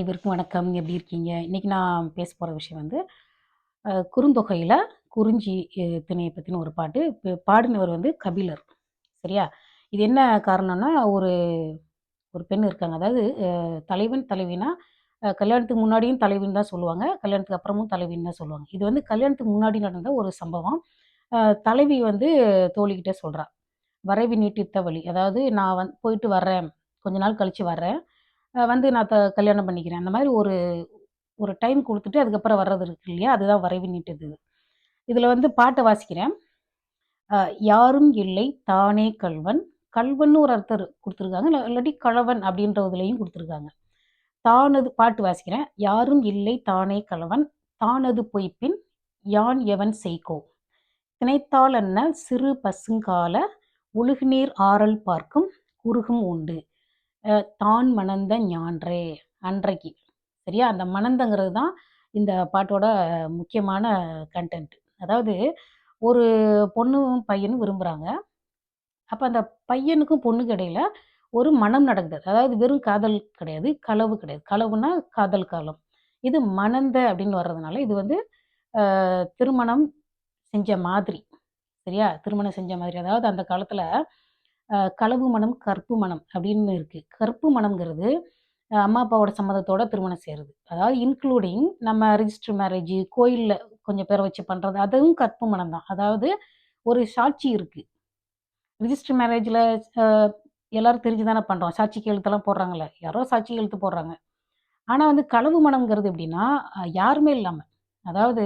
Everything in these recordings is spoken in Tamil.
அனைவருக்கும் வணக்கம். எப்படி இருக்கீங்க? இன்னைக்கு நான் பேச போகிற விஷயம் வந்து குறுந்தொகையில் குறிஞ்சி திணையை பற்றின ஒரு பாட்டு. இப்போ பாடினவர் வந்து கபிலர். சரியா? இது என்ன காரணம்னா ஒரு ஒரு பெண் இருக்காங்க. அதாவது தலைவன் தலைவினா கல்யாணத்துக்கு முன்னாடியும் தலைவின்னு தான் சொல்லுவாங்க. கல்யாணத்துக்கு அப்புறமும் தலைவின்னு தான் சொல்லுவாங்க. இது வந்து கல்யாணத்துக்கு முன்னாடி நடந்த ஒரு சம்பவம். தலைவி வந்து தோழிக்கிட்டே சொல்கிறா வரைவி நீட்டித்த வழி. அதாவது நான் வந்து போயிட்டு வர்றேன். கொஞ்ச நாள் கழித்து வர்றேன். வந்து நான் த கல்யாணம் பண்ணிக்கிறேன். அந்த மாதிரி ஒரு ஒரு டைம் கொடுத்துட்டு அதுக்கப்புறம் வர்றது இருக்கு இல்லையா? அதுதான் வரைவு நீட்டது. இதில் வந்து பாட்டை வாசிக்கிறேன். யாரும் இல்லை தானே கல்வன் கல்வன்னு ஒரு அர்த்தம் கொடுத்துருக்காங்க. இல்லாட்டி கழவன் அப்படின்ற இதுலையும் கொடுத்துருக்காங்க. தானது பாட்டு வாசிக்கிறேன். யாரும் இல்லை தானே கலவன் தானது பொய்ப்பின் யான் எவன் செய்கோ? திணைத்தாள் என்ன சிறு பசுங்கால உழுகுநீர் ஆறல் பார்க்கும் குறுகும் உண்டு. தான் மணந்த ஞான்றே அன்றைக்கு. சரியா? அந்த மணந்தங்கிறது தான் இந்த பாட்டோட முக்கியமான கண்டென்ட் அதாவது ஒரு பொண்ணும் பையனும் விரும்புகிறாங்க அப்போ அந்த பையனுக்கும் பொண்ணுக்கு இடையில ஒரு மனம் நடக்குது. அதாவது வெறும் காதல் கிடையாது களவு கிடையாது. களவுனா காதல் காலம். இது மணந்த அப்படின்னு வர்றதுனால இது வந்து திருமணம் செஞ்ச மாதிரி. சரியா? திருமணம் செஞ்ச மாதிரி. அதாவது அந்த காலத்தில் களவு மனம் கற்பு மனம் அப்படின்னு இருக்குது கற்பு மனம்ங்கிறது அம்மா அப்பாவோட சம்மதத்தோட திருமணம் செய்கிறது அதாவது இன்க்ளூடிங் நம்ம ரிஜிஸ்டர் மேரேஜ் கோயிலில் கொஞ்சம் பேரை வச்சு பண்ணுறது அதுவும் கற்பு மனம் தான். அதாவது ஒரு சாட்சி இருக்குது ரிஜிஸ்டர் மேரேஜில் எல்லாரும் தெரிஞ்சு தானே பண்ணுறோம் சாட்சி கையெழுத்தெல்லாம் போடுறாங்களே யாரோ சாட்சி எழுத்து போடுறாங்க. ஆனால் வந்து களவு மனம்ங்கிறது எப்படின்னா யாருமே இல்லாமல் அதாவது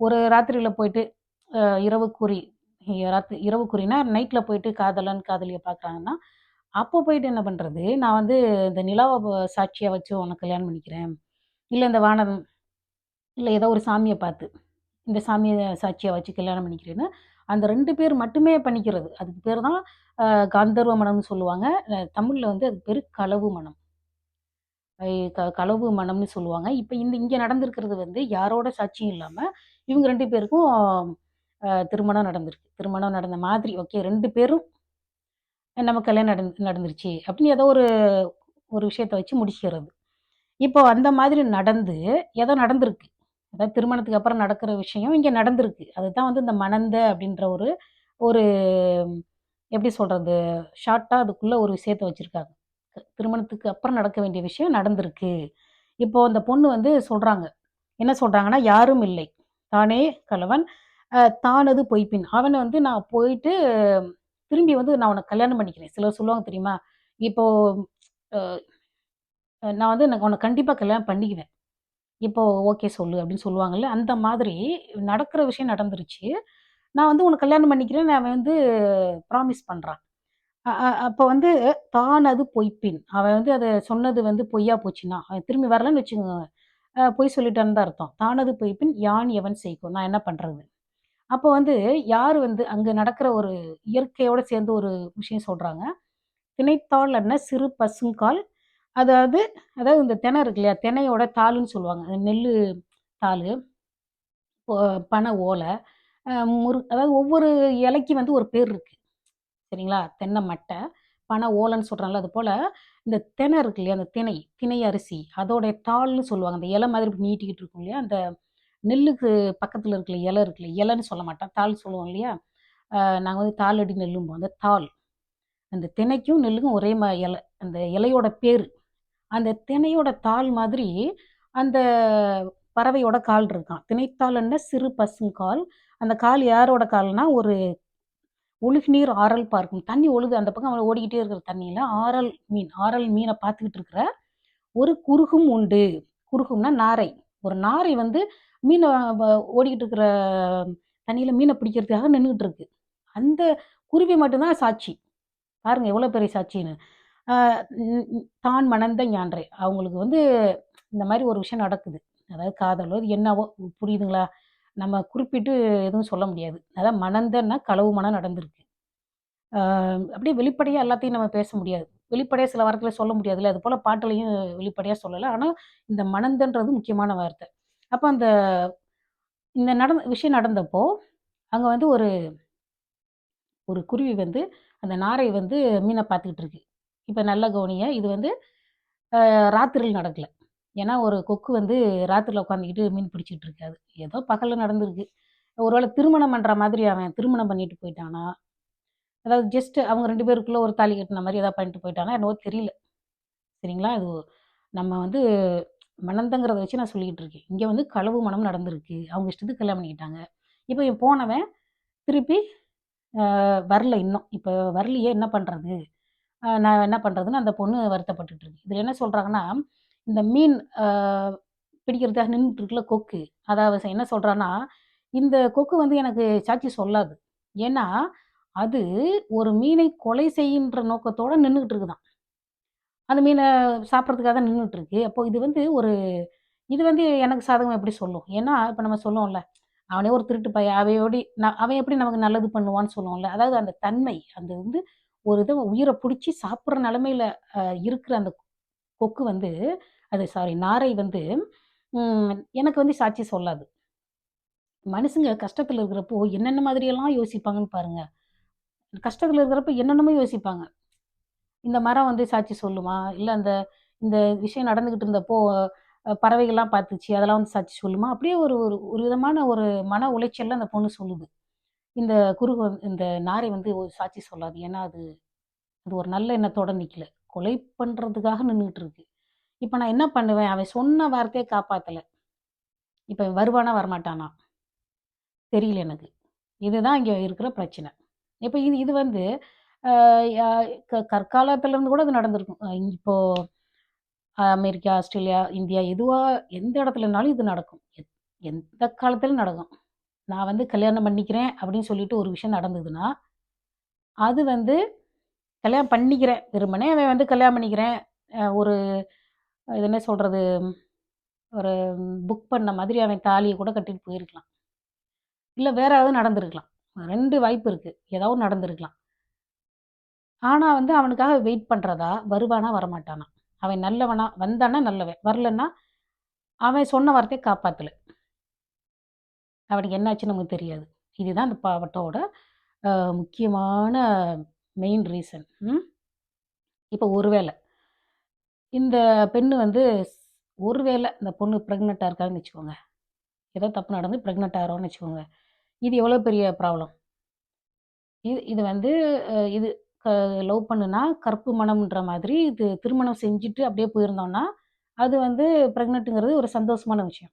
ஒரு ராத்திரியில் போயிட்டு இரவு குறி ராத்து இரவு குறினா நைட்டில் போயிட்டு காதலன் காதலியை பார்க்குறாங்கன்னா அப்போ போயிட்டு என்ன பண்ணுறது நான் வந்து இந்த நிலாவை சாட்சியாக வச்சு உனக்கு கல்யாணம் பண்ணிக்கிறேன். இல்லை இந்த வானம் இல்லை ஏதோ ஒரு சாமியை பார்த்து இந்த சாமியை சாட்சியாக வச்சு கல்யாணம் பண்ணிக்கிறேன்னு அந்த ரெண்டு பேர் மட்டுமே பண்ணிக்கிறது. அதுக்கு பேர் தான் காந்தர்வ மனம்னு சொல்லுவாங்க. தமிழில் வந்து அது பேர் களவு மனம். க களவு மனம்னு சொல்லுவாங்க. இப்போ இந்த இங்கே நடந்திருக்கிறது வந்து யாரோட சாட்சியும் இல்லாமல் இவங்க ரெண்டு பேருக்கும் திருமணம் நடந்திருக்கு. திருமணம் நடந்த மாதிரி ஓகே ரெண்டு பேரும் நம்ம கல்யாணம் நடந்து நடந்துருச்சு அப்படின்னு ஏதோ ஒரு ஒரு விஷயத்தை வச்சு முடிக்கிறது. இப்போ அந்த மாதிரி நடந்து ஏதோ நடந்திருக்கு. அதாவது திருமணத்துக்கு அப்புறம் நடக்கிற விஷயம் இங்கே நடந்திருக்கு. அதுதான் வந்து இந்த மணந்த அப்படின்ற ஒரு ஒரு எப்படி சொல்கிறது ஷார்ட்டாக அதுக்குள்ளே ஒரு விஷயத்தை வச்சுருக்காங்க. திருமணத்துக்கு அப்புறம் நடக்க வேண்டிய விஷயம் நடந்திருக்கு. இப்போது அந்த பொண்ணு வந்து சொல்கிறாங்க என்ன சொல்கிறாங்கன்னா யாரும் இல்லை. தானே கலவன் தானது பொய்ப்பின். அவனை வந்து நான் போயிட்டு திரும்பி வந்து நான் உனக்கு கல்யாணம் பண்ணிக்கிறேன். சிலர் சொல்லுவாங்க தெரியுமா? இப்போ நான் வந்து எனக்கு உனக்கு கண்டிப்பாக கல்யாணம் பண்ணிக்குவேன் இப்போ ஓகே சொல்லு அப்படின்னு சொல்லுவாங்கல்ல அந்த மாதிரி நடக்கிற விஷயம் நடந்துருச்சு. நான் வந்து உனக்கு கல்யாணம் பண்ணிக்கிறேன். அவன் வந்து ப்ராமிஸ் பண்ணுறான் அப்போ வந்து தான் அது பொய்ப்பின். அவன் வந்து அதை சொன்னது வந்து பொய்யா போச்சுன்னா அவன் திரும்பி வரலன்னு வச்சுக்கோங்க. பொய் சொல்லிட்டான்னு தான் அர்த்தம். தானது பொய்ப்பின் யான் எவன் செய்க்கும் நான் என்ன பண்ணுறது அப்போ வந்து யார் வந்து அங்கே நடக்கிற ஒரு இயற்கையோடு சேர்ந்து ஒரு விஷயம் சொல்கிறாங்க திணைத்தாள் என்ன சிறு பசுங்கால். அதாவது அதாவது இந்த திணை இருக்கு இல்லையா? திணையோட தாளுன்னு சொல்லுவாங்க. நெல் தாள் பனை ஓலை முரு அதாவது ஒவ்வொரு இலைக்கு வந்து ஒரு பேர் இருக்குது சரிங்களா? தென்னை மட்டை பனை ஓலைன்னு சொல்கிறாங்களா அது போல் இந்த திணை இருக்கு இல்லையா? அந்த திணை திணை அரிசி அதோடைய தாள்னு சொல்லுவாங்க. அந்த இலை மாதிரி நீட்டிக்கிட்டு இருக்கும் இல்லையா? அந்த நெல்லுக்கு பக்கத்தில் இருக்கிற இலை இருக்குல்ல இலைன்னு சொல்ல மாட்டோம் தாள் சொல்லுவோம் இல்லையா? நாங்கள் வந்து தாளடி நெல்லும்போம். அந்த தாள். அந்த திணைக்கும் நெல்லுக்கும் ஒரே மா இலை அந்த இலையோட பேர். அந்த தினையோட தாள் மாதிரி அந்த பறவையோட கால் இருக்கான் திணைத்தாள்ன்னா சிறு பசுங்கால் அந்த கால் யாரோட கால்னா ஒரு ஒழுகுநீர் ஆறல் பார்க்கும். தண்ணி ஒழுகு அந்த பக்கம் அவன் ஓடிக்கிட்டே இருக்கிற தண்ணியில் ஆறல் மீன் ஆறல் மீனை பார்த்துக்கிட்டு இருக்கிற ஒரு குறுகும் உண்டு. குறுகும்னா நாரை. ஒரு நாரை வந்து மீனை ஓடிக்கிட்டு இருக்கிற தண்ணியில் மீனை பிடிக்கிறதுக்காக நின்றுட்டு இருக்கு. அந்த குருவி மட்டும்தான் சாட்சி. பாருங்க எவ்வளோ பெரிய சாட்சின்னு. தான் மணந்த ஞான்றே. அவங்களுக்கு வந்து இந்த மாதிரி ஒரு விஷயம் நடக்குது. அதாவது காதலோ இது என்னவோ புரியுதுங்களா? நம்ம குறிப்பிட்டு எதுவும் சொல்ல முடியாது. அதான் மணந்தன்னா களவு மனம் நடந்திருக்கு அப்படியே வெளிப்படையாக எல்லாத்தையும் நம்ம பேச முடியாது. வெளிப்படையாக சில வார்த்தைகளை சொல்ல முடியாதுல்ல. அது போல் பாட்டுலையும் வெளிப்படையாக சொல்லலை. ஆனால் இந்த மணந்தன்றது முக்கியமான வார்த்தை. அப்போ அந்த இந்த நடந்த விஷயம் நடந்தப்போ அங்கே வந்து ஒரு ஒரு குருவி வந்து அந்த நாரை வந்து மீனை பார்த்துக்கிட்டு இருக்கு இப்போ நல்ல கவனிய இது வந்து ராத்திரியில் நடக்கல ஏன்னா ஒரு கொக்கு வந்து ராத்திரியில் உட்காந்துக்கிட்டு மீன் பிடிச்சிட்டு இருக்காது. ஏதோ பகலில் நடந்திருக்கு. ஒருவேளை திருமணம் பண்ணுற மாதிரி அவன் திருமணம் பண்ணிட்டு போயிட்டானா? அதாவது ஜஸ்ட் அவங்க ரெண்டு பேருக்குள்ளே ஒரு தாலி கட்டின மாதிரி ஏதாவது பண்ணிட்டு போயிட்டானா என்னவோ தெரியல. சரிங்களா? அது நம்ம வந்து மணந்தங்கிறத வச்சு நான் சொல்லிக்கிட்டு இருக்கேன். இங்கே வந்து களவு மனம் நடந்திருக்கு. அவங்க இஷ்டத்துக்கு கல்யாணம் பண்ணிக்கிட்டாங்க. இப்போ போனவன் திருப்பி வரல இன்னும். இப்போ வரலையே என்ன பண்ணுறது நான் என்ன பண்ணுறதுன்னு அந்த பொண்ணு வருத்தப்பட்டுட்டு இருக்கு. இதில் என்ன சொல்கிறாங்கன்னா இந்த மீன் பிடிக்கிறதுக்காக நின்றுட்டு இருக்குல்ல கொக்கு. அதாவது என்ன சொல்கிறான்னா இந்த கொக்கு வந்து எனக்கு சாட்சி சொல்லாது. ஏன்னா, அது ஒரு மீனை கொலை செய்கின்ற நோக்கத்தோட நின்றுக்கிட்டு இருக்குதான் அந்த மீனை சாப்பிட்றதுக்காக தான் நின்றுட்டுருக்கு அப்போது அப்போ இது வந்து ஒரு இது வந்து எனக்கு சாதகம் எப்படி சொல்லும்? ஏன்னா, இப்போ நம்ம சொல்லுவோம்ல, அவனே ஒரு திருட்டு பையன். அவையோடி நான் அவன் எப்படி நமக்கு நல்லது பண்ணுவான்னு சொல்லுவோம்ல. அதாவது அந்த தன்மை, அந்த வந்து ஒரு இதை உயிரை பிடிச்சி சாப்பிட்ற நிலமையில இருக்கிற அந்த கொக்கு வந்து அது சாரி நாரை வந்து எனக்கு வந்து சாட்சி சொல்லாது. மனுஷங்க கஷ்டத்தில் இருக்கிறப்போ என்னென்ன மாதிரியெல்லாம் யோசிப்பாங்கன்னு பாருங்கள் கஷ்டத்தில் இருக்கிறப்ப என்னென்னமோ யோசிப்பாங்க. இந்த மரம் வந்து சாட்சி சொல்லுமா? இல்லை அந்த இந்த விஷயம் நடந்துக்கிட்டு இருந்தப்போ பறவைகள்லாம் பார்த்துச்சு. அதெல்லாம் வந்து சாட்சி சொல்லுமா? அப்படியே ஒரு ஒரு ஒரு விதமான ஒரு மன உளைச்சல்ல அந்த பொண்ணு சொல்லுது. இந்த குருகு வந்து இந்த நாரை வந்து ஒரு சாட்சி சொல்லாது. ஏன்னா அது அது ஒரு நல்ல எண்ணத்தோட நிக்கல. கொலை பண்ணுறதுக்காக நின்றுட்டு இருக்கு. இப்போ நான் என்ன பண்ணுவேன்? அவன் சொன்ன வார்த்தையை காப்பாற்றலை இப்போ வருவானா? வரமாட்டானா? தெரியல எனக்கு. இதுதான் இங்கே இருக்கிற பிரச்சனை. இப்போ இது இது வந்து கற்காலத்திலேருந்து க இருந்து கூட அது நடந்திருக்கும். இப்போது இப்போ அமெரிக்கா, ஆஸ்திரேலியா, இந்தியா எதுவாக எந்த இடத்துலனாலும் இது நடக்கும். எத் எந்த காலத்திலும் நடக்கும். நான் வந்து கல்யாணம் பண்ணிக்கிறேன் அப்படின்னு சொல்லிட்டு ஒரு விஷயம் நடந்ததுன்னா, அது வந்து கல்யாணம் பண்ணிக்கிறேன். வெறுமனே அவன் வந்து கல்யாணம் பண்ணிக்கிறேன். ஒரு இது என்ன சொல்கிறது ஒரு புக் பண்ண மாதிரி அவன் தாலியை கூட கட்டிட்டு போயிருக்கலாம். இல்லை வேற ஏதாவது நடந்திருக்கலாம். ரெண்டு வாய்ப்பு இருக்குது ஏதாவது நடந்திருக்கலாம். ஆனால் வந்து அவனுக்காக வெயிட் பண்ணுறதா வருவானா? வரமாட்டானா? அவன் நல்லவனா? வந்தான்னா நல்லவன். வரலன்னா, அவன் சொன்ன வார்த்தையை காப்பாற்றலை அவனுக்கு என்னாச்சுன்னு நமக்கு தெரியாது. இதுதான் அந்த பாவட்டோட முக்கியமான மெயின் ரீசன். இப்போ ஒருவேளை இந்த பெண்ணு வந்து ஒருவேளை இந்த பொண்ணு ப்ரெக்னெண்ட்டாக இருக்காருன்னு வச்சுக்கோங்க. ஏதோ தப்பு நடந்து ப்ரெக்னெண்ட் ஆகிறோன்னு வச்சுக்கோங்க. இது எவ்வளோ பெரிய ப்ராப்ளம். இது இது வந்து இது க லவ் பண்ணுனா கற்பு மணம்ன்ற மாதிரி இது திருமணம் செஞ்சுட்டு அப்படியே போயிருந்தோம்னா, அது வந்து ப்ரெக்னெண்ட்டுங்கிறது ஒரு சந்தோஷமான விஷயம்.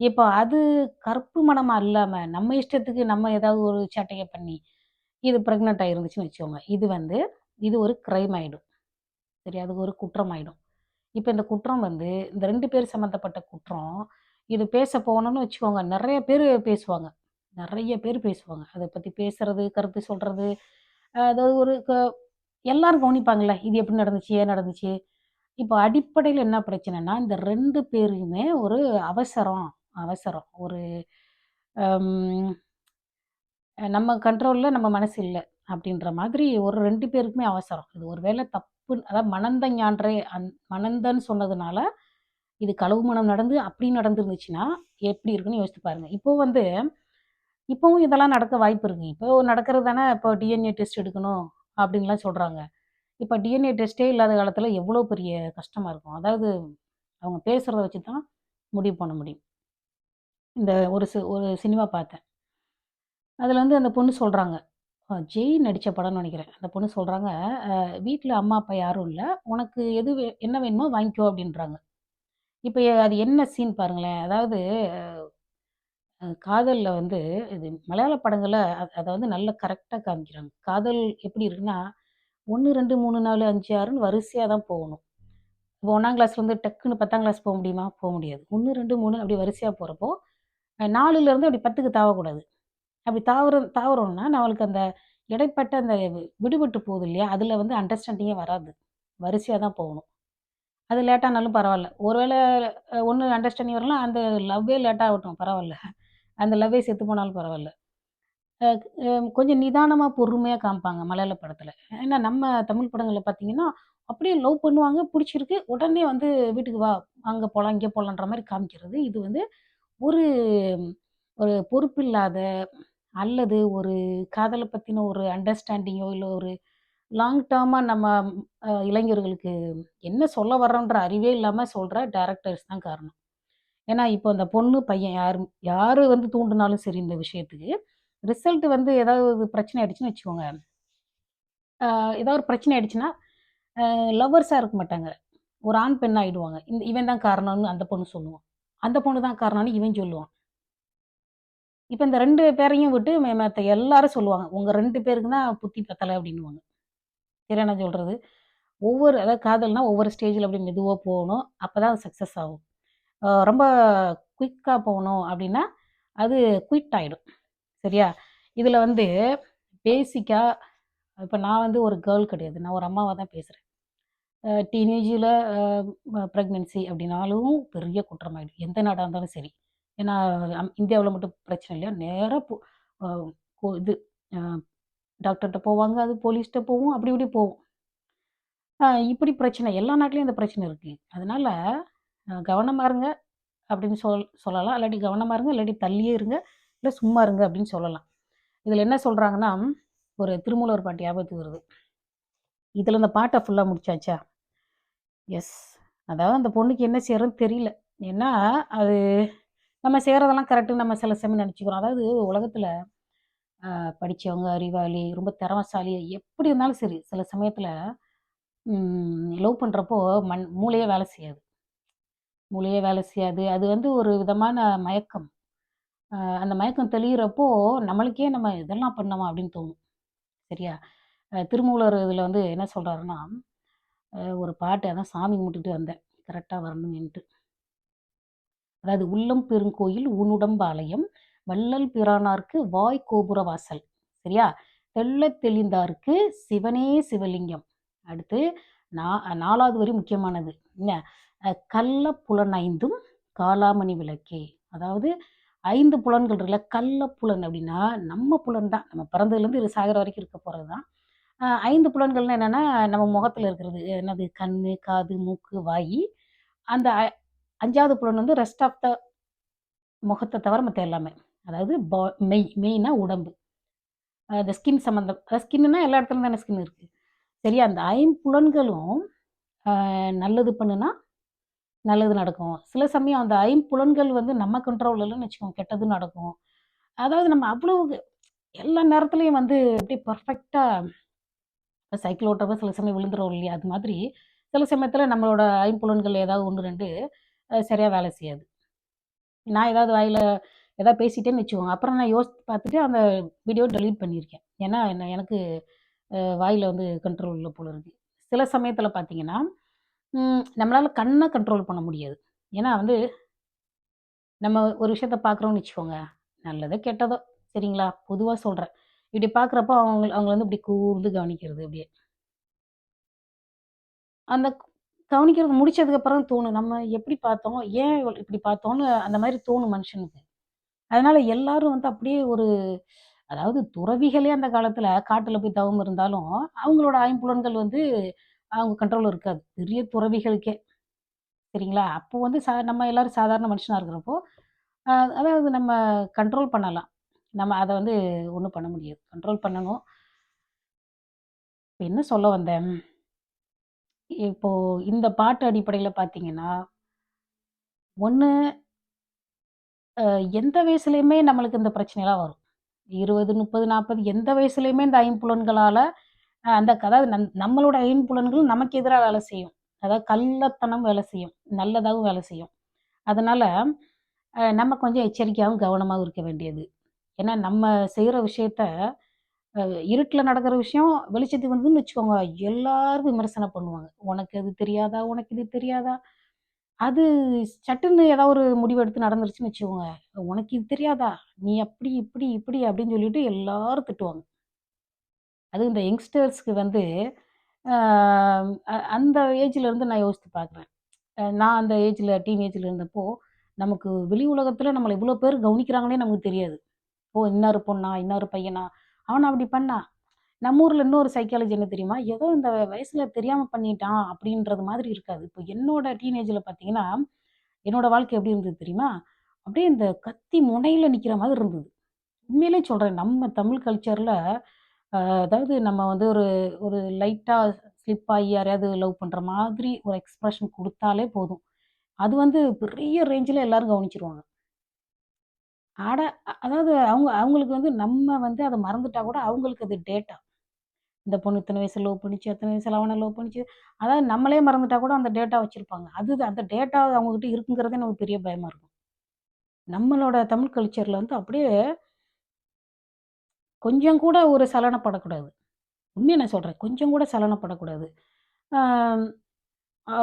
இப்போ அது கற்பு மனமாக இல்லாமல் நம்ம இஷ்டத்துக்கு நம்ம ஏதாவது ஒரு சட்டையை பண்ணி, இது ப்ரெக்னெண்ட் ஆகிருந்துச்சுன்னு வச்சுக்கோங்க. இது வந்து இது ஒரு க்ரைம் ஆகிடும் சரி, அது ஒரு குற்றம் ஆகிடும் இப்போ இந்த குற்றம் வந்து இந்த ரெண்டு பேர் சம்மந்தப்பட்ட குற்றம், இது பேச போனோம்னு வச்சுக்கோங்க, நிறைய பேர் பேசுவாங்க. நிறைய பேர் பேசுவாங்க. அதை பற்றி பேசுறது, கருத்து சொல்கிறது அதாவது ஒரு க எல்லாரும் கவனிப்பாங்களே இது எப்படி நடந்துச்சு? ஏன் நடந்துச்சு? இப்போ அடிப்படையில் என்ன பிரச்சனைனா இந்த ரெண்டு பேருமே ஒரு அவசரம் அவசரம். ஒரு நம்ம கண்ட்ரோலில் நம்ம மனசு இல்லை அப்படின்ற மாதிரி ஒரு ரெண்டு பேருக்குமே அவசரம். இது ஒரு வேளை தப்பு அதாவது மணந்த ஞான்றே அந் மணந்தன்னு சொன்னதுனால, இது களவு மணம் நடந்து அப்படி நடந்துருந்துச்சுன்னா எப்படி இருக்குன்னு யோசித்து பாருங்கள் இப்போது வந்து இப்போவும் இதெல்லாம் நடக்க வாய்ப்பு இருக்குது இப்போ நடக்கிறது தானே இப்போ டிஎன்ஏ டெஸ்ட் எடுக்கணும் அப்படின்லாம் சொல்கிறாங்க இப்போ டிஎன்ஏ டெஸ்ட்டே இல்லாத காலத்தில் எவ்வளோ பெரிய கஷ்டமாக இருக்கும். அதாவது அவங்க பேசுகிறத வச்சு தான் முடிவு பண்ண முடியும். இந்த ஒரு சி ஒரு சினிமா பார்த்தேன். அதில் வந்து அந்த பொண்ணு சொல்கிறாங்க ஜெய் நடித்த படம்னு நினைக்கிறேன் அந்த பொண்ணு சொல்கிறாங்க வீட்டில் அம்மா, அப்பா யாரும் இல்லை உனக்கு எது வே என்ன வேணுமோ வாங்கிக்கோ" அப்படின்றாங்க. இப்போ அது என்ன சீன் பாருங்களேன். அதாவது காதலில் வந்து இது மலையாள படங்களை அதை வந்து நல்லா கரெக்டாக காமிக்கிறாங்க. காதல் எப்படி இருக்குன்னா, ஒன்று ரெண்டு மூணு நாலு அஞ்சு ஆறுன்னு வரிசையாக தான் போகணும். இப்போ ஒன்றாம் கிளாஸ்லேருந்து டக்குன்னு 10ஆம் கிளாஸ் போக முடியுமா? போக முடியாது. 1, 2, 3 அப்படி வரிசையாக போகிறப்போ நாலுலேருந்து அப்படி 10க்கு தாவக்கூடாது. அப்படி தாவர தாவுறோம்னா, நம்மளுக்கு அந்த இடைப்பட்ட அந்த வி விடுபட்டு போகுது இல்லையா? அதில் வந்து அண்டர்ஸ்டாண்டிங்கே வராது. வரிசையாக தான் போகணும். அது லேட்டானாலும் பரவாயில்ல ஒருவேளை ஒன்று அண்டர்ஸ்டாண்டிங் வரலாம், அந்த லவ்வே லேட்டாக ஆகட்டும் பரவாயில்ல அந்த லவ்வே செத்து போனாலும் பரவாயில்ல கொஞ்சம் நிதானமாக பொறுமையாக காமிப்பாங்க மலையாள படத்தில் ஏன்னா நம்ம தமிழ் படங்களில் பார்த்தீங்கன்னா, அப்படியே லவ் பண்ணுவாங்க, பிடிச்சிருக்கு உடனே வந்து வீட்டுக்கு வா, அங்கே போகலாம் இங்கே போகலான்ற மாதிரி காமிக்கிறது. இது வந்து ஒரு ஒரு பொறுப்பில்லாத அல்லது ஒரு காதலை பற்றின ஒரு அண்டர்ஸ்டாண்டிங்கோ, இல்லை ஒரு லாங் டேர்மாக நம்ம இளைஞர்களுக்கு என்ன சொல்ல வர்றோன்ற அறிவே இல்லாமல் சொல்கிற டேரக்டர்ஸ் தான் காரணம். ஏன்னா, இப்போ அந்த பொண்ணு, பையன் யார் யார் வந்து தூண்டினாலும் சரி இந்த விஷயத்துக்கு, ரிசல்ட் வந்து ஏதாவது பிரச்சனை ஆயிடுச்சுன்னு வச்சுக்கோங்க. ஏதாவது ஒரு பிரச்சனை ஆயிடுச்சுன்னா, லவ்வர்ஸாக இருக்க மாட்டாங்க. ஒரு ஆண், பெண் ஆகிடுவாங்க இந்த இவன் தான் காரணம்னு அந்த பொண்ணு சொல்லுவான். அந்த பொண்ணு தான் காரணம்னு இவன் சொல்லுவான். இப்போ இந்த ரெண்டு பேரையும் விட்டு மற்ற எல்லாரும் சொல்லுவாங்க. உங்கள் ரெண்டு பேருக்கு தான் புத்தி பத்தலை அப்படின்வாங்க சரி என்ன சொல்கிறது ஒவ்வொரு அதாவது காதல்னா ஒவ்வொரு ஸ்டேஜில் அப்படி மெதுவாக போகணும். அப்பதான் அது சக்ஸஸ் ஆகும். ரொம்ப குயிக்காக போகணும் அப்படின்னா அது குயிட் ஆகிடும் சரியா? இதில் வந்து பேசிக்காக இப்போ நான் வந்து ஒரு கேர்ள் கிடையாது. நான் ஒரு அம்மாவாக தான் பேசுகிறேன் டீனேஜில் ப்ரெக்னென்சி அப்படின்னாலும் பெரிய குற்றமாயிடும். எந்த நாடாக இருந்தாலும் சரி. ஏன்னா, இந்தியாவில் மட்டும் பிரச்சனை இல்லையா நேராக போ இது டாக்டர்கிட்ட போவாங்க. அது போலீஸ்கிட்ட போகும். அப்படி இப்படி போகும். இப்படி பிரச்சனை. எல்லா நாட்டிலையும் இந்த பிரச்சனை இருக்குது அதனால கவனமாக இருங்க அப்படின்னு சொல் சொல்லலாம். இல்லாட்டி கவனமாக இருங்க, இல்லாட்டி தள்ளியே இருங்க. இல்லை சும்மா இருங்க அப்படின்னு சொல்லலாம். இதில் என்ன சொல்கிறாங்கன்னா ஒரு திருமூலர் பாட்டு ஞாபகத்துக்கு வருது. இதில் இந்த பாட்டை ஃபுல்லாக முடிச்சாச்சா? எஸ். அதாவது அந்த பொண்ணுக்கு என்ன செய்கிறதுன்னு தெரியல. ஏன்னா, அது நம்ம செய்கிறதெல்லாம் கரெக்ட்டுன்னு நம்ம சில சமயம் நினச்சிக்கிறோம் அதாவது உலகத்தில் படித்தவங்க அறிவாளி, ரொம்ப திறமைசாலி எப்படி இருந்தாலும் சரி, சில சமயத்தில் லவ் பண்ணுறப்போ மண் மூளையே வேலை செய்யாது. மூளையே வேலை செய்யாது. அது வந்து ஒரு விதமான மயக்கம். அந்த மயக்கம் தெளியிறப்போ, நம்மளுக்கே நம்ம இதெல்லாம் பண்ணோமா அப்படின்னு தோணும். சரியா? திருமூலர் இதுல வந்து என்ன சொல்றாருன்னா, ஒரு பாட்டு அதான் சாமி கும்பிட்டுட்டு வந்தேன். கரெக்டாக வரணுமேன்ட்டு. அதாவது "உள்ளம் பெருங்கோயில் ஊனுடம்பு ஆலயம், வள்ளல் பிரானார்க்கு வாய் கோபுர வாசல்." சரியா? தெள்ள தெளிந்தார்க்கு சிவனே சிவலிங்கம்." அடுத்து நா நாலாவது வரி முக்கியமானது. என்ன? கள்ள புலன் ஐந்தும் காலாமணி விளக்கே." அதாவது ஐந்து புலன்கள் இருக்குல்ல, கள்ள புலன் அப்படின்னா நம்ம புலன் தான். நம்ம பிறந்ததுலேருந்து இது சாகுற வரைக்கும் இருக்க போகிறது தான். ஐந்து புலன்கள்னு என்னென்னா நம்ம முகத்தில் இருக்கிறது. என்னது? கண் காது, மூக்கு, வாய் அந்த அஞ்சாவது புலன் வந்து ரெஸ்ட் ஆஃப் த முகத்தை தவிர மற்ற எல்லாமே. அதாவது பா மெய். மெய்னா உடம்பு. அந்த இந்த ஸ்கின் சம்மந்தம். அதாவது ஸ்கின்னுனா எல்லா இடத்துலையும் தானே ஸ்கின் இருக்குது சரியா? அந்த ஐம்புலன்களும் நல்லது பண்ணுனா, நல்லது நடக்கும். சில சமயம் அந்த ஐம்புலன்கள் வந்து நம்ம கண்ட்ரோல் இல்லைன்னு வச்சுக்கோங்க, கெட்டது நடக்கும். அதாவது நம்ம அவ்வளவு எல்லா நேரத்துலையும் வந்து அப்டியே பெர்ஃபெக்ட்டா சைக்கிள் ஓட்டுறப்ப சில சமயம் விழுந்துருவோம் இல்லையா? அது மாதிரி சில சமயத்தில் நம்மளோட ஐம்புலன்கள் ஏதாவது ஒன்று ரெண்டு சரியாக வேலை செய்யாது. நான் ஏதாவது வாயில் ஏதாவது பேசிட்டேன்னு வச்சுக்கோங்க, அப்புறம் நான் யோசித்து பார்த்துட்டு அந்த வீடியோ டெலீட் பண்ணியிருக்கேன். ஏன்னா, என்ன எனக்கு வாயில் வந்து கண்ட்ரோல் இல்லை போல இருக்குது சில சமயத்தில் பார்த்தீங்கன்னா, நம்மளால் கண்ணை கண்ட்ரோல் பண்ண முடியாது. ஏன்னா வந்து நம்ம ஒரு விஷயத்த பார்க்குறோம்னு வச்சுக்கோங்க, நல்லதோ, கெட்டதோ சரிங்களா? பொதுவாக சொல்கிறேன் இப்படி பார்க்குறப்போ அவங்க அவங்கள வந்து இப்படி கூர்ந்து கவனிக்கிறது அப்படியே அந்த கவனிக்கிறது முடிச்சதுக்கப்புறம் தோணும். நம்ம எப்படி பார்த்தோம்? ஏன் இப்படி பார்த்தோம்னு அந்த மாதிரி தோணும் மனுஷனுக்கு. அதனால எல்லாரும் வந்து அப்படியே ஒரு அதாவது துறவிகளே அந்த காலத்தில் காட்டில் போய் தவம் இருந்தாலும், அவங்களோட ஐம்புலன்கள் வந்து அவங்க கண்ட்ரோல் இருக்காது. பெரிய துறவிகளுக்கே. சரிங்களா? அப்போ வந்து சா நம்ம எல்லாரும் சாதாரண மனுஷனாக இருக்கிறப்போ, அதாவது நம்ம கண்ட்ரோல் பண்ணலாம். நம்ம அதை வந்து ஒன்றும் பண்ண முடியாது. கண்ட்ரோல் பண்ணணும். இப்போ என்ன சொல்ல வந்தேன்? இப்போது இந்த பாட்டு அடிப்படையில் பார்த்தீங்கன்னா, ஒன்று எந்த வயசுலேயுமே நம்மளுக்கு இந்த பிரச்சனைலாம் வரும். 20, 30, 40 எந்த வயசுலேயுமே இந்த ஐம்புலன்களால் அந்த அதாவது நம் நம்மளோட ஐம்புலன்கள் நமக்கு எதிராக வேலை செய்யும். அதாவது கள்ளத்தனம் வேலை செய்யும். நல்லதாகவும் வேலை செய்யும். அதனால நம்ம கொஞ்சம் எச்சரிக்கையாகவும் கவனமாகவும் இருக்க வேண்டியது. ஏன்னா நம்ம செய்கிற விஷயத்த இருட்டில் நடக்கிற விஷயம் வெளிச்சத்துக்கு வந்ததுன்னு வச்சுக்கோங்க, எல்லாரும் விமர்சனம் பண்ணுவாங்க. "உனக்கு அது தெரியாதா? உனக்கு இது தெரியாதா?" அது சட்டுன்னு ஏதாவது ஒரு முடிவு எடுத்து நடந்துருச்சுன்னு வச்சுக்கோங்க, "உனக்கு இது தெரியாதா? நீ அப்படி, இப்படி, இப்படி" அப்படின்னு சொல்லிட்டு எல்லாரும் திட்டுவாங்க. அதுவும் இந்த யங்ஸ்டர்ஸ்க்கு வந்து அந்த ஏஜ்லேருந்து நான் யோசித்து பார்க்குறேன். நான் அந்த ஏஜில் டீன் ஏஜில் இருந்தப்போ, நமக்கு வெளி உலகத்தில் நம்மளை இவ்வளோ பேர் கவனிக்கிறாங்கன்னே நமக்கு தெரியாது. ஓ! இன்னார் பொண்ணா? இன்னார் பையனா? அவன் அப்படி பண்ணான். நம்ம ஊரில் இன்னொரு சைக்காலஜி என்ன தெரியுமா? ஏதோ இந்த வயசில் தெரியாமல் பண்ணிட்டான் அப்படின்றது மாதிரி இருக்காது. இப்போ என்னோட டீனேஜில் பார்த்தீங்கன்னா, என்னோட வாழ்க்கை எப்படி இருந்தது தெரியுமா? அப்படியே இந்த கத்தி முனையில் நிற்கிற மாதிரி இருந்தது. உண்மையிலே சொல்கிறேன் நம்ம தமிழ் கல்ச்சரில் அதாவது நம்ம வந்து ஒரு ஒரு லைட்டாக ஸ்லிப் ஆகி யாரையாவது லவ் பண்ணுற மாதிரி ஒரு எக்ஸ்ப்ரெஷன் கொடுத்தாலே போதும். அது வந்து பெரிய ரேஞ்சில் எல்லாரும் கவனிச்சிருவாங்க ஆட அதாவது அவங்க அவங்களுக்கு வந்து நம்ம வந்து அதை மறந்துட்டா கூட அவங்களுக்கு அது டேட்டா. இந்த பொண்ணு இத்தனை வயசில் லவ் பண்ணிச்சு எத்தனை வயசில் அவனை லவ் பண்ணிச்சு அதாவது நம்மளே மறந்துட்டா கூட அந்த டேட்டா வச்சுருப்பாங்க அது அந்த டேட்டா அவங்ககிட்ட இருக்குங்கிறதே நமக்கு பெரிய பயமாக இருக்கும். நம்மளோட தமிழ் கல்ச்சரில் வந்து அப்படியே கொஞ்சம் கூட ஒரு சலனப்படக்கூடாது. உண்மையை நான் சொல்கிறேன் கொஞ்சம் கூட சலனப்படக்கூடாது.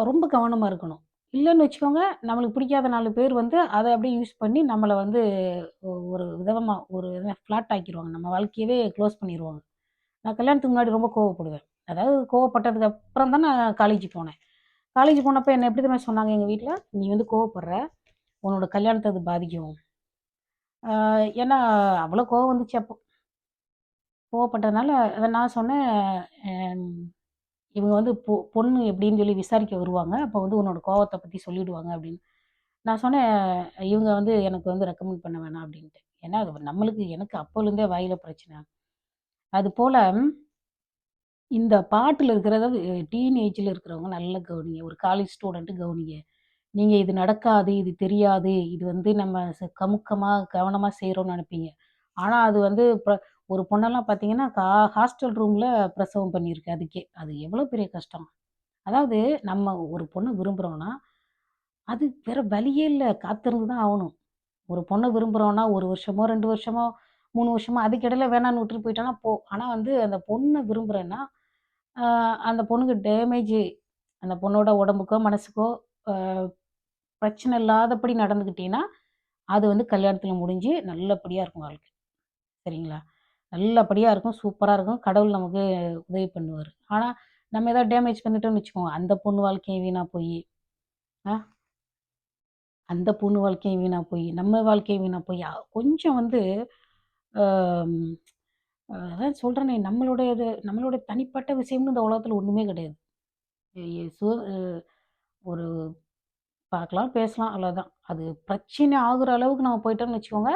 ரொம்ப கவனமாக இருக்கணும். இல்லைன்னு வச்சுக்கோங்க, நம்மளுக்கு பிடிக்காத நாலு பேர் வந்து அதை அப்படியே யூஸ் பண்ணி நம்மளை வந்து ஒரு விதமாக ஒரு ஃப்ளாட் ஆக்கிடுவாங்க நம்ம வாழ்க்கையவே க்ளோஸ் பண்ணிடுவாங்க நான் கல்யாணத்துக்கு முன்னாடி ரொம்ப கோவப்படுவேன். அதாவது கோவப்பட்டதுக்கு அப்புறம் தான் நான் காலேஜ் போனேன். காலேஜ் போனப்போ என்னை எப்படி தான் சொன்னாங்க எங்கள் வீட்டில் "நீ வந்து கோவப்படுற. உன்னோட கல்யாணத்தை அது பாதிக்கும்." ஏன்னா அவ்வளோ கோவம் வந்துச்சு அப்போ. கோவப்பட்டதுனால அதை நான் சொன்னேன், இவங்க வந்து பொ பொண்ணு எப்படின்னு சொல்லி விசாரிக்க வருவாங்க. அப்போ வந்து உன்னோட கோவத்தை பற்றி சொல்லிடுவாங்க அப்படின்னு. நான் சொன்னேன், இவங்க வந்து எனக்கு வந்து ரெக்கமெண்ட் பண்ண வேணாம் அப்படின்ட்டு. ஏன்னா அது நம்மளுக்கு எனக்கு அப்போலேருந்தே வாயில பிரச்சனை. அது போல் இந்த பாட்டில் இருக்கிறத டீனேஜில் இருக்கிறவங்க நல்லா கவனிங்க. ஒரு காலேஜ் ஸ்டூடெண்ட்டு கவனிங்க. நீங்கள் இது நடக்காது, இது தெரியாது, இது வந்து நம்ம ச கவனமாக கவனமா நினைப்பீங்க ஆனால் அது வந்து ஒரு பொண்ணெல்லாம் பார்த்தீங்கன்னா, கா ஹாஸ்டல் ரூமில் பிரசவம் பண்ணியிருக்கு அதுக்கே. அது எவ்வளோ பெரிய கஷ்டம். அதாவது நம்ம ஒரு பொண்ணை விரும்புகிறோன்னா அது வேற வழியே இல்லை காத்திருந்து தான் ஆகணும் ஒரு பொண்ணை விரும்புகிறோன்னா ஒரு வருஷமோ, ரெண்டு வருஷமோ, மூணு வருஷமோ அதுக்கு இடையில வேணான்னு விட்டுட்டு போயிட்டோன்னா போ. ஆனால் வந்து அந்த பொண்ணை விரும்புகிறேன்னா அந்த பொண்ணுக்கு டேமேஜ் அந்த பொண்ணோட உடம்புக்கோ, மனசுக்கோ பிரச்சனை இல்லாதபடி நடந்துக்கிட்டீன்னா, அது வந்து கல்யாணத்தில் முடிஞ்சு நல்லபடியாக இருக்கும் வாழ்க்கை. சரிங்களா? நல்லபடியாக இருக்கும். சூப்பராக இருக்கும். கடவுள் நமக்கு உதவி பண்ணுவார் ஆனால் நம்ம ஏதாவது டேமேஜ் பண்ணிட்டோம்னு வச்சுக்கோங்க, அந்த பொண்ணு வாழ்க்கையும் வீணா போய் ஆ அந்த பொண்ணு வாழ்க்கையும் வீணா போய் நம்ம வாழ்க்கையும் வீணா போய் கொஞ்சம் வந்து அதான் சொல்கிறேனே நம்மளுடைய இது நம்மளுடைய தனிப்பட்ட விஷயம்னு இந்த உலகத்தில் ஒன்றுமே கிடையாது. சு ஒரு பார்க்கலாம், பேசலாம் அவ்வளோதான். அது பிரச்சனை ஆகுற அளவுக்கு நம்ம போயிட்டோம்னு வச்சுக்கோங்க,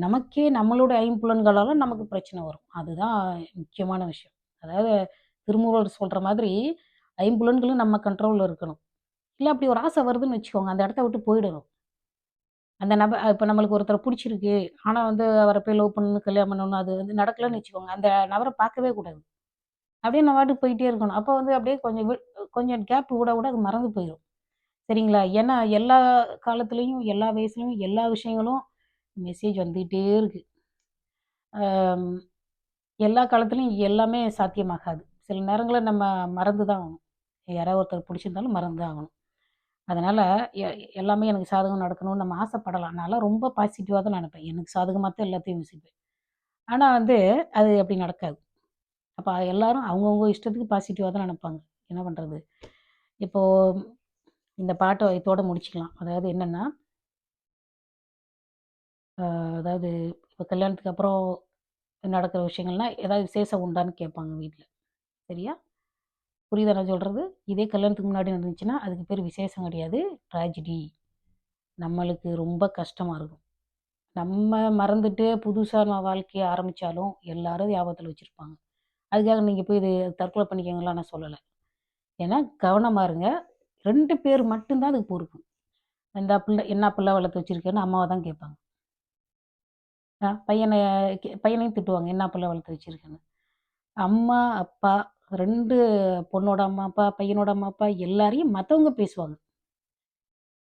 நமக்கே நம்மளுடைய ஐம்புலன்களால் நமக்கு பிரச்சனை வரும். அதுதான் முக்கியமான விஷயம். அதாவது திருமூலர் சொல்கிற மாதிரி, ஐம்புலன்களும் நம்ம கண்ட்ரோலில் இருக்கணும். இல்லை அப்படி ஒரு ஆசை வருதுன்னு வச்சுக்கோங்க, அந்த இடத்த விட்டு போயிடணும். அந்த நப இப்போ நம்மளுக்கு ஒருத்தரை பிடிச்சிருக்கு ஆனால் வந்து அவரை போய் லவ் பண்ணணும், கல்யாணம் பண்ணணும் அது வந்து நடக்கலன்னு வச்சுக்கோங்க, அந்த நபரை பார்க்கவே கூடாது. அப்படியே நம்ம பாட்டுக்கு போயிட்டே இருக்கணும். அப்போ வந்து அப்படியே கொஞ்சம் கொஞ்சம் கேப் விட விட அது மறந்து போயிடும் சரிங்களா? ஏன்னா எல்லா காலத்துலேயும் எல்லா வயசுலையும் எல்லா விஷயங்களும் மெசேஜ் வந்துக்கிட்டே இருக்கு. எல்லா காலத்துலேயும் எல்லாமே சாத்தியமாகாது. சில நேரங்களில் நம்ம மறந்து தான் ஆகணும். யாராவது ஒருத்தர் பிடிச்சிருந்தாலும் மறந்து தான் ஆகணும். அதனால் எ எல்லாமே எனக்கு சாதகம் நடக்கணும்னு நம்ம ஆசைப்படலாம். நான்லாம் ரொம்ப பாசிட்டிவாக தான் நினைப்பேன் எனக்கு சாதகமாக தான் எல்லாத்தையும் யோசிப்பேன். ஆனால் வந்து அது அப்படி நடக்காது. அப்போ எல்லாரும் அவங்கவுங்க இஷ்டத்துக்கு பாசிட்டிவாக தான் நினைப்பாங்க என்ன பண்ணுறது இப்போது இந்த பாட்டை இதோட முடிச்சுக்கலாம். அதாவது என்னென்னா அதாவது இப்போ கல்யாணத்துக்கு அப்புறம் நடக்கிற விஷயங்கள்னா, ஏதாவது விசேஷம் உண்டான்னு கேட்பாங்க வீட்டில் சரியா? புரியுதா நான் சொல்கிறது இதே கல்யாணத்துக்கு முன்னாடி நடந்துச்சுன்னா, அதுக்கு பேர் விசேஷம் கிடையாது. ட்ராஜடி. நம்மளுக்கு ரொம்ப கஷ்டமாக இருக்கும். நம்ம மறந்துட்டு புதுசாக நம்ம வாழ்க்கையை ஆரம்பித்தாலும் எல்லாரும் ஞாபகத்தில் வச்சுருப்பாங்க அதுக்காக நீங்கள் போய் இது தற்கொலை பண்ணிக்கங்களா நான் சொல்லலை ஏன்னா கவனமாக இருங்க. ரெண்டு பேர் மட்டும்தான் அதுக்கு பொறுப்பு. இந்த பிள்ளை என்ன பிள்ளை வளர்த்து வச்சுருக்கேன்னு அம்மாவை தான் கேட்பாங்க. பையனை கே பையனையும் திட்டுவாங்க. "என்ன பிள்ளை வளர்த்து வச்சிருக்கன்னு?" அம்மா, அப்பா ரெண்டு பொண்ணோட அம்மா, அப்பா, பையனோட அம்மா, அப்பா எல்லாரையும் மற்றவங்க பேசுவாங்க.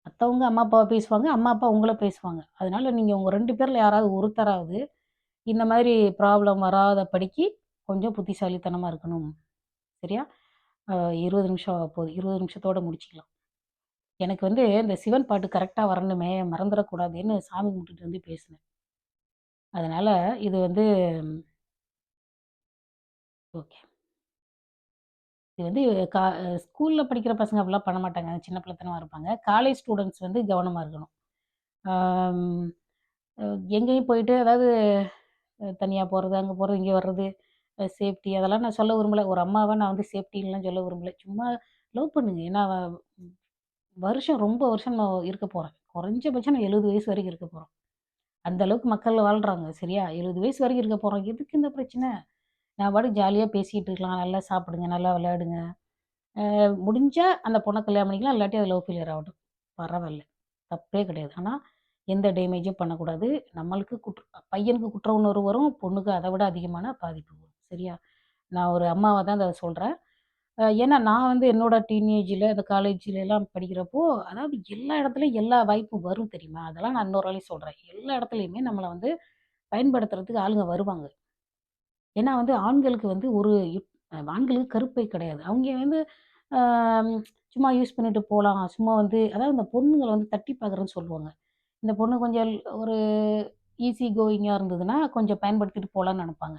மற்றவங்க அம்மா, அப்பாவை பேசுவாங்க. அம்மா, அப்பா உங்களை பேசுவாங்க. அதனால நீங்கள் உங்கள் ரெண்டு பேரில் யாராவது ஒருத்தராவது இந்த மாதிரி ப்ராப்ளம் வராத படிக்கு கொஞ்சம் புத்திசாலித்தனமாக இருக்கணும். சரியா? இருபது நிமிஷம் போகுது இருபது நிமிஷத்தோட முடிச்சுக்கலாம். எனக்கு வந்து இந்த சிவன் பாட்டு கரெக்டாக வரணுமே, மறந்துடக்கூடாதுன்னு சாமி கும்பிட்டுட்டு வந்து பேசினேன். அதனால் இது வந்து ஓகே. இது வந்து கா ஸ்கூலில் படிக்கிற பசங்க அப்படிலாம் பண்ண மாட்டாங்க. சின்ன பிள்ளைத்தனமாக இருப்பாங்க. காலேஜ் ஸ்டூடெண்ட்ஸ் வந்து கவனமாக இருக்கணும். எங்கேயும் போயிட்டு அதாவது தனியாக போகிறது அங்கே போகிறது இங்கே வர்றது, சேஃப்டி அதெல்லாம் நான் சொல்ல விரும்பல. ஒரு அம்மாவை நான் வந்து சேஃப்டின்லாம் சொல்ல விரும்பல. சும்மா லவ் பண்ணுங்க. ஏன்னா வருஷம் ரொம்ப வருஷம் நான் இருக்க போகிறேன் குறைஞ்சபட்சம் நான் 70 வயசு வரைக்கும் இருக்க போகிறோம் அந்த அளவுக்கு மக்கள் வாழ்கிறாங்க சரியா? 70 வயசு வரைக்கும் இருக்க போகிறாங்க எதுக்கு இந்த பிரச்சனை? நான் பாட்டுக்கு ஜாலியாக பேசிகிட்டு இருக்கலாம். நல்லா சாப்பிடுங்க. நல்லா விளையாடுங்க. முடிஞ்சால் அந்த பொண்ணை கல்யாணம் பண்ணிக்கலாம். இல்லாட்டி அது லவ் ஃபெயிலியர் ஆகட்டும். பரவாயில்ல. தப்பே கிடையாது. ஆனால் எந்த டேமேஜும் பண்ணக்கூடாது. நம்மளுக்கு குற்ற பையனுக்கு குற்ற உணர்வு வரும். பொண்ணுக்கு அதை விட அதிகமான பாதிப்பு வரும். சரியா? நான் ஒரு அம்மாவை தான் அதை சொல்கிறேன் ஏன்னா நான் வந்து என்னோட டீனேஜில் இந்த காலேஜில் எல்லாம் படிக்கிறப்போ அதாவது எல்லா இடத்துலையும் எல்லா வாய்ப்பும் வரும் தெரியுமா? அதெல்லாம் நான் இன்னொரு வேலையும் சொல்கிறேன் எல்லா இடத்துலையுமே நம்மளை வந்து பயன்படுத்துறதுக்கு ஆளுங்க வருவாங்க. ஏன்னா வந்து ஆண்களுக்கு வந்து ஒரு ஆண்களுக்கு கருப்பை கிடையாது. அவங்க வந்து சும்மா யூஸ் பண்ணிட்டு போகலாம் சும்மா வந்து அதாவது இந்த பொண்ணுங்களை வந்து தட்டி பார்க்குறேன்னு சொல்லுவாங்க. இந்த பொண்ணு கொஞ்சம் ஒரு ஈஸி கோயிங்காக இருந்ததுன்னா, கொஞ்சம் பயன்படுத்திட்டு போகலான்னு நினப்பாங்க.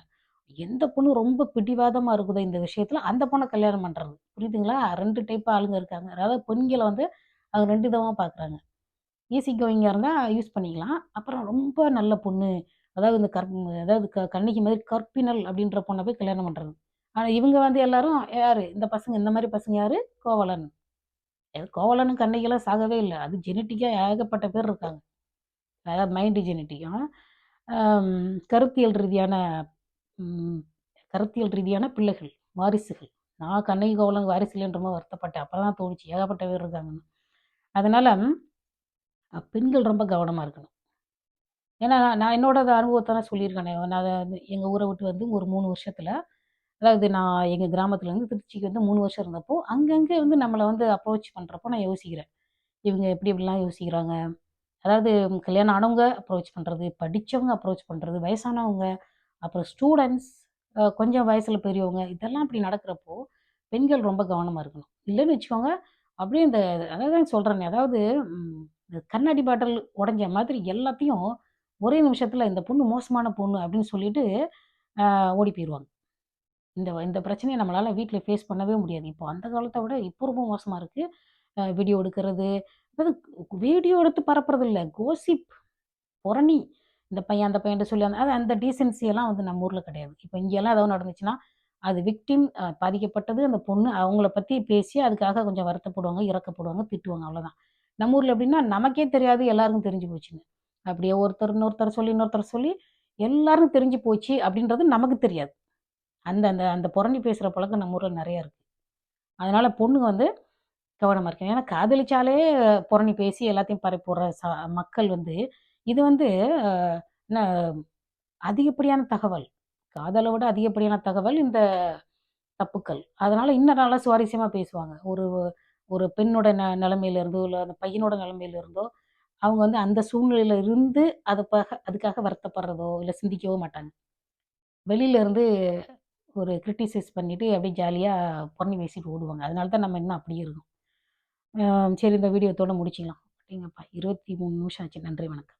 எந்த பொண்ணு ரொம்ப பிடிவாதமாக இருக்குதோ இந்த விஷயத்தில் அந்த பொண்ணை கல்யாணம் பண்ணுறது புரியுதுங்களா? ரெண்டு டைப் ஆளுங்க இருக்காங்க. அதாவது பெண்களை வந்து அவங்க ரெண்டு விதமாக பார்க்குறாங்க. ஈஸி கோயிங்கா இருந்தால் யூஸ் பண்ணிக்கலாம். அப்புறம் ரொம்ப நல்ல பொண்ணு, அதாவது இந்த கற் அதாவது க கண்ணிக்கு மாதிரி கற்பினல் அப்படின்ற பொண்ணை போய் கல்யாணம் பண்ணுறது ஆனால் இவங்க வந்து எல்லாரும் யார் இந்த பசங்க இந்த மாதிரி பசங்க யார் கோவலன். அது கோவலனும் கண்ணிகளாக சாகவே இல்லை அது ஜெனட்டிக்காக ஏகப்பட்ட பேர் இருக்காங்க. அதாவது மைண்டு ஜெனட்டிக்கும் கருத்தியல் ரீதியான கருத்தியல் ரீதியான பிள்ளைகள், வாரிசுகள். நான் கண்ணகி கோவலம் வாரிசு இல்லைன்றமோ வருத்தப்பட்டேன் வருத்தப்பட்டேன். அப்பதான் தோணுச்சு ஏகப்பட்ட பேர் இருக்காங்கன்னு. அதனால் பெண்கள் ரொம்ப கவனமாக இருக்கணும். ஏன்னா நான் என்னோட அனுபவத்தை தான் சொல்லியிருக்கேனே. நான் அத எங்கள் ஊரை விட்டு வந்து ஒரு மூணு வருஷத்தில் அதாவது நான் எங்கள் கிராமத்துலேருந்து திருச்சிக்கு வந்து மூணு வருஷம் இருந்தப்போ, அங்கங்கே வந்து நம்மளை வந்து அப்ரோச் பண்ணுறப்போ நான் யோசிக்கிறேன். இவங்க எப்படி எப்படிலாம் யோசிக்கிறாங்க? அதாவது கல்யாணம் ஆனவங்க அப்ரோச் பண்ணுறது படிச்சவங்க அப்ரோச் பண்ணுறது வயசானவங்க, அப்புறம் ஸ்டூடெண்ட்ஸ் கொஞ்சம் வயசில் பெரியவங்க, இதெல்லாம் இப்படி நடக்கிறப்போ, பெண்கள் ரொம்ப கவனமாக இருக்கணும். இல்லைன்னு வச்சுக்கோங்க, அப்படியே இந்த அதான் சொல்கிறேனே அதாவது இந்த கண்ணாடி பாட்டில் உடைஞ்ச மாதிரி எல்லாத்தையும் ஒரே நிமிஷத்தில் இந்த பொண்ணு மோசமான பொண்ணு அப்படின்னு சொல்லிட்டு ஓடி போயிடுவாங்க இந்த இந்த பிரச்சனையை நம்மளால் வீட்டில் ஃபேஸ் பண்ணவே முடியாது. இப்போ அந்த காலத்தை விட இப்போ ரொம்ப மோசமாக இருக்குது வீடியோ எடுக்கிறது, அதாவது வீடியோ எடுத்து பரப்புறது இல்லை கோசிப், புரணி. இந்த பையன் அந்த பையன்ட்டு சொல்லி அந்த அது அந்த டீசென்சி எல்லாம் வந்து நம்ம ஊரில் கிடையாது. இப்போ இங்கெல்லாம் ஏதாவது நடந்துச்சுன்னா, அது விக்டிம் பாதிக்கப்பட்டது அந்த பொண்ணு. அவங்கள பற்றி பேசி அதுக்காக கொஞ்சம் வருத்தப்படுவாங்க, இறக்கப்படுவாங்க திட்டுவாங்க அவ்வளோதான். நம்ம ஊரில் எப்படின்னா, நமக்கே தெரியாது எல்லாருக்கும் தெரிஞ்சு போச்சுன்னு. அப்படியே ஒருத்தர் இன்னொருத்தர் சொல்லி, இன்னொருத்தர் சொல்லி எல்லாரும் தெரிஞ்சு போச்சு அப்படின்றது நமக்கு தெரியாது. அந்த அந்த அந்த புரண்டி பேசுகிற பழக்கம் நம்ம ஊரில் நிறையா இருக்குது அதனால் பொண்ணுங்க வந்து கவனமாக இருக்கணும். ஏன்னா காதலிச்சாலே புரணி பேசி எல்லாத்தையும் பரப்பி போடுற ச மக்கள் வந்து, இது வந்து என்ன அதிகப்படியான தகவல். காதலை விட அதிகப்படியான தகவல் இந்த தப்புக்கள். அதனால இன்னும் நல்லா சுவாரஸ்யமா பேசுவாங்க. ஒரு ஒரு பெண்ணோட ந நிலைமையில இருந்தோ, அந்த பையனோட நிலைமையில இருந்தோ, அவங்க வந்து அந்த சூழ்நிலையில இருந்து அதுக்காக அதுக்காக வருத்தப்படுறதோ, இல்லை சிந்திக்கவோ மாட்டாங்க. வெளியில இருந்து ஒரு கிரிட்டிசைஸ் பண்ணிட்டு அப்படியே ஜாலியாக புரணி பேசிட்டு ஓடுவாங்க. அதனால தான் நம்ம இன்னும் அப்படியே இருக்கோம். சரி இந்த வீடியோத்தோடு முடிச்சிக்கலாம் அப்படிங்கப்பா இருபத்தி மூணு நிமிஷம் ஆச்சு. நன்றி, வணக்கம்.